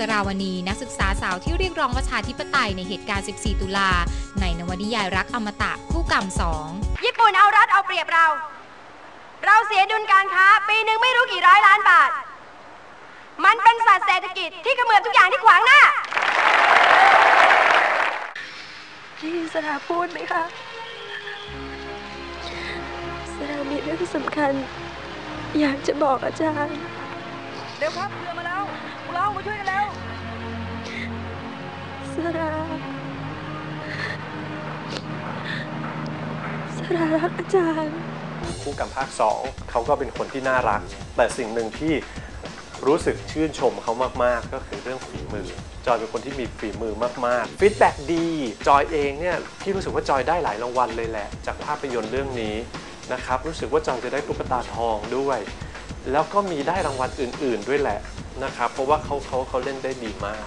สราวณี นักศึกษาสาวที่เรียกร้องประชาธิปไตยในเหตุการณ์ 14 ตุลา ในนวนิยายรักอมตะคู่กรรมสอง ญี่ปุ่นเอารัดเอาเปรียบเรา เราเสียดุลการค้า ปีหนึ่งไม่รู้กี่ร้อยล้านบาท มันเป็นสัตว์เศรษฐกิจที่เขมือบทุกอย่างที่ขวางหน้าพี่สราพูดไหมคะสรามีเรื่องสำคัญ อยากจะบอกอาจารย์ เร็วครับเรือมาแล้วพวกเรามาช่วยกันแล้วส ราสรารักอาจารย์ คู่กับภาค2เขาก็เป็นคนที่น่ารัก แต่สิ่งหนึ่งที่รู้สึกชื่นชมเขามาก ๆ ก็คือเรื่องฝีมือ จอยเป็นคนที่มีฝีมือมาก ๆ ฟีดแบ็ดี จอยเองเนี่ยพี่รู้สึกว่าจอยได้หลายรางวัลเลยแหละ จากภาพยนตร์เรื่องนี้นะครับ รู้สึกว่าจอยจะได้ตุ๊กตาทองด้วย แล้วก็มีได้รางวัลอื่น ๆ ด้วยแหละนะครับ เพราะว่าเขาเขาเขาเล่นได้ดีมาก